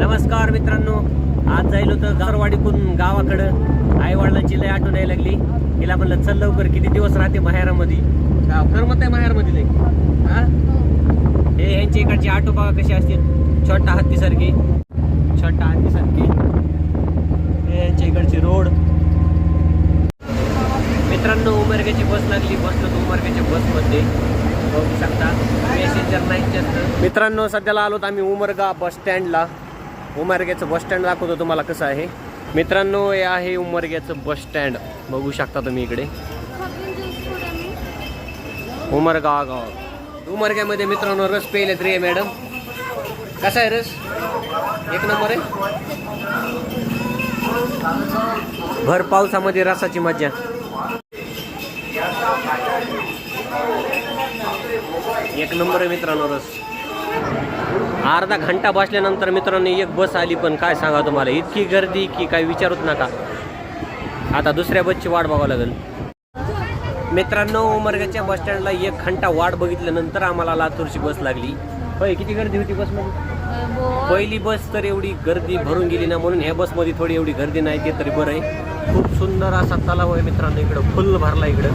नमस्कार मित्रांनो. आज जाईल होतं गारवाडीकडून गावाकडं. आई वडिलांची लय आठवण यायला लागली. हिला म्हणलं चल लवकर किती दिवस राहते माहेरामध्ये का करमत आहे माहेरमध्ये लय. हा? हे यांच्या इकडची आटो बघा कशी असते. छोटा हत्तीसारखी. छोटा हत्तीसारखी? हे यांच्या इकडची रोड. मित्रांनो उमरग्याची बस लागली. बसलो तर उमरग्याच्या बसमध्ये. बघू शकता. पॅसेंजर नाही मित्रांनो सध्याला आलोत आम्ही उमरगा बस स्टँडला. उमरग्याचं बस स्टँड दाखवतो तुम्हाला कसं आहे. मित्रांनो हे आहे उमरग्याचं बस स्टँड बघू शकता तुम्ही इकडे. उमरगाव. गाव उमरग्यामध्ये मित्रांनो रस पेले रे मॅडम कसा आहे रस? एक नंबर आहे. भर पावसामध्ये रसाची मज्जा. एक नंबर आहे मित्रांनो रस. अर्धा घंटा बसल्यानंतर मित्रांनो एक बस आली पण काय सांगा तुम्हाला? इतकी गर्दी की काय विचारूच नका. आता दुसऱ्या बसची वाट बघावं लागेल. मित्रांनो उमरगाच्या बस स्टँडला एक घंटा वाट बघितल्यानंतर आम्हाला लातूरची बस लागली. होय किती गर्दी होती बसमध्ये? पहिली बस तर एवढी गर्दी भरून गेली ना म्हणून ह्या बसमध्ये थोडी एवढी गर्दी नाही ते तरी बरं आहे. खूप सुंदर असा तलाव आहे मित्रांनो इकडं फुल भरला इकडं.